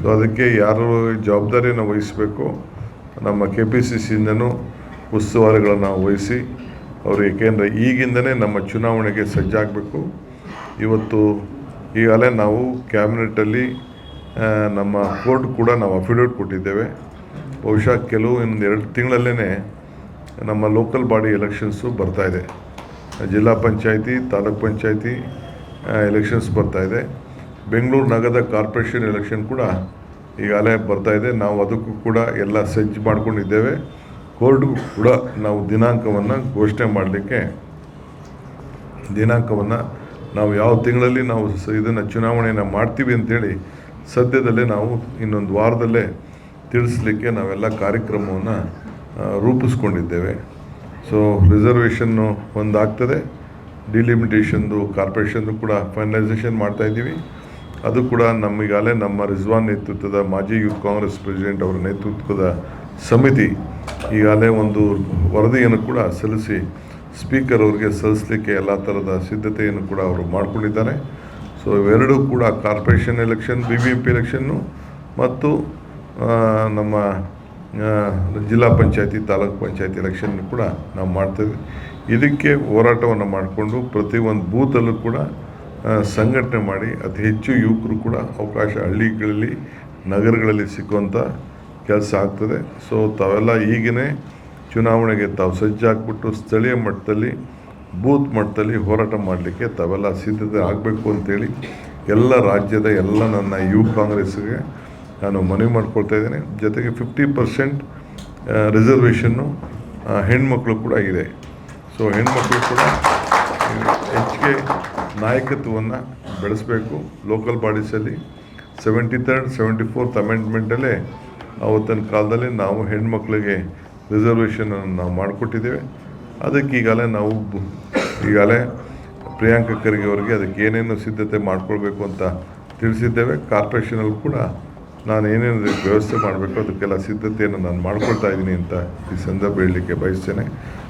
So ಅದಕ್ಕೆ ಯಾರು ಜವಾಬ್ದಾರಿಯನ್ನು ವಹಿಸಬೇಕು? ನಮ್ಮ ಕೆ ಪಿ ಸಿ ಸಿಯಿಂದನೂ ಉಸ್ತುವಾರಿಗಳನ್ನು ವಹಿಸಿ, ಅವರು ಏಕೆಂದರೆ ಈಗಿಂದನೇ ನಮ್ಮ ಚುನಾವಣೆಗೆ ಸಜ್ಜಾಗಬೇಕು. ಇವತ್ತು ಈಗಾಗಲೇ ನಾವು ಕ್ಯಾಬಿನೆಟಲ್ಲಿ ನಮ್ಮ ಕೋರ್ಟ್ ಕೂಡ ನಾವು ಅಫಿಡವಿಟ್ ಕೊಟ್ಟಿದ್ದೇವೆ. ಬಹುಶಃ ಕೆಲವು ಇನ್ನೊಂದು ಎರಡು ತಿಂಗಳಲ್ಲೇ ನಮ್ಮ ಲೋಕಲ್ ಬಾಡಿ ಎಲೆಕ್ಷನ್ಸು ಬರ್ತಾಯಿದೆ ಜಿಲ್ಲಾ ಪಂಚಾಯಿತಿ, ತಾಲೂಕ್ ಪಂಚಾಯಿತಿ ಎಲೆಕ್ಷನ್ಸ್ ಬರ್ತಾಯಿದೆ ಬೆಂಗಳೂರು ನಗರದ ಕಾರ್ಪೊರೇಷನ್ ಎಲೆಕ್ಷನ್ ಕೂಡ ಈಗಾಗಲೇ ಇದೆ. ನಾವು ಅದಕ್ಕೂ ಕೂಡ ಎಲ್ಲ ಸಜ್ಜು ಮಾಡ್ಕೊಂಡಿದ್ದೇವೆ. ಕೋರ್ಟ್ಗೂ ಕೂಡ ನಾವು ದಿನಾಂಕವನ್ನು ಘೋಷಣೆ ಮಾಡಲಿಕ್ಕೆ ದಿನಾಂಕವನ್ನು ನಾವು ಯಾವ ತಿಂಗಳಲ್ಲಿ ನಾವು ಇದನ್ನು ಚುನಾವಣೆಯನ್ನು ಮಾಡ್ತೀವಿ ಅಂತೇಳಿ ಸದ್ಯದಲ್ಲೇ ನಾವು ಇನ್ನೊಂದು ವಾರದಲ್ಲೇ ತಿಳಿಸ್ಲಿಕ್ಕೆ ನಾವೆಲ್ಲ ಕಾರ್ಯಕ್ರಮವನ್ನು ರೂಪಿಸ್ಕೊಂಡಿದ್ದೇವೆ. So reservation ಒಂದಾಗ್ತದೆ. ಡಿಲಿಮಿಟೇಷನ್ದು ಕಾರ್ಪೊರೇಷನ್ದು ಕೂಡ ಫೈನಲೈಸೇಷನ್ ಮಾಡ್ತಾಯಿದ್ದೀವಿ ಅದು ಕೂಡ ನಮಗಾಗಲೇ ನಮ್ಮ ರಿಜ್ವಾನ್ ನೇತೃತ್ವದ ಮಾಜಿ ಯೂತ್ ಕಾಂಗ್ರೆಸ್ ಪ್ರೆಸಿಡೆಂಟ್ ಅವರ ನೇತೃತ್ವದ ಸಮಿತಿ ಈಗಾಗಲೇ ಒಂದು ವರದಿಯನ್ನು ಕೂಡ ಸಲ್ಲಿಸಿ ಸ್ಪೀಕರ್ ಅವರಿಗೆ ಸಲ್ಲಿಸಲಿಕ್ಕೆ ಎಲ್ಲ ಥರದ ಸಿದ್ಧತೆಯನ್ನು ಕೂಡ ಅವರು ಮಾಡಿಕೊಂಡಿದ್ದಾರೆ. ಸೊ ಇವೆರಡೂ ಕೂಡ corporation election B B M P election ಮತ್ತು ನಮ್ಮ ಜಿಲ್ಲಾ ಪಂಚಾಯತಿ, ತಾಲೂಕು ಪಂಚಾಯತಿ ಎಲೆಕ್ಷನ್ ಕೂಡ ನಾವು ಮಾಡ್ತೇವೆ. ಇದಕ್ಕೆ ಹೋರಾಟವನ್ನು ಮಾಡಿಕೊಂಡು ಪ್ರತಿಯೊಂದು ಬೂತಲ್ಲೂ ಕೂಡ ಸಂಘಟನೆ ಮಾಡಿ ಅತಿ ಹೆಚ್ಚು ಯುವಕರು ಕೂಡ ಅವಕಾಶ ಹಳ್ಳಿಗಳಲ್ಲಿ, ನಗರಗಳಲ್ಲಿ ಸಿಕ್ಕುವಂಥ ಕೆಲಸ ಆಗ್ತದೆ. ಸೊ ತಾವೆಲ್ಲ ಈಗಿನೇ ಚುನಾವಣೆಗೆ ತಾವು ಸಜ್ಜಾಗ್ಬಿಟ್ಟು ಸ್ಥಳೀಯ ಮಟ್ಟದಲ್ಲಿ, ಬೂತ್ ಮಟ್ಟದಲ್ಲಿ ಹೋರಾಟ ಮಾಡಲಿಕ್ಕೆ ತಾವೆಲ್ಲ ಸಿದ್ಧತೆ ಆಗಬೇಕು ಅಂತೇಳಿ ಎಲ್ಲ ರಾಜ್ಯದ ಎಲ್ಲ ನನ್ನ ಯುವ ಕಾಂಗ್ರೆಸ್ಗೆ ನಾನು ಮನವಿ ಮಾಡ್ಕೊಳ್ತಾ ಇದ್ದೇನೆ. ಜೊತೆಗೆ ಫಿಫ್ಟಿ ಪರ್ಸೆಂಟ್ ರಿಸರ್ವೇಷನ್ನು ಹೆಣ್ಮಕ್ಳು ಕೂಡ ಇದೆ. ಸೊ ಹೆಣ್ಮಕ್ಳು ಕೂಡ ಹೆಚ್ಚಿಗೆ ನಾಯಕತ್ವವನ್ನು ಬೆಳೆಸಬೇಕು ಲೋಕಲ್ ಬಾಡೀಸಲ್ಲಿ ಸೆವೆಂಟಿ ತರ್ಡ್ ಸೆವೆಂಟಿ ಫೋರ್ತ್ ಅಮೆಂಡ್ಮೆಂಟಲ್ಲೇ ಆವತ್ತಿನ ಕಾಲದಲ್ಲಿ ನಾವು ಹೆಣ್ಮಕ್ಳಿಗೆ ರಿಸರ್ವೇಷನನ್ನು ನಾವು ಮಾಡಿಕೊಟ್ಟಿದ್ದೇವೆ. ಅದಕ್ಕೆ ಈಗಾಗಲೇ ನಾವು ಈಗಾಗಲೇ ಪ್ರಿಯಾಂಕ ಖರ್ಗೆ ಅವರಿಗೆ ಅದಕ್ಕೆ ಏನೇನು ಸಿದ್ಧತೆ ಮಾಡಿಕೊಳ್ಬೇಕು ಅಂತ ತಿಳಿಸಿದ್ದೇವೆ. ಕಾರ್ಪೊರೇಷನಲ್ಲಿ ಕೂಡ ನಾನು ಏನೇನು ವ್ಯವಸ್ಥೆ ಮಾಡಬೇಕು ಅದಕ್ಕೆಲ್ಲ ಸಿದ್ಧತೆಯನ್ನು ನಾನು ಮಾಡ್ಕೊಳ್ತಾ ಇದ್ದೀನಿ ಅಂತ ಈ ಸಂದರ್ಭ ಹೇಳಲಿಕ್ಕೆ ಬಯಸ್ತೇನೆ.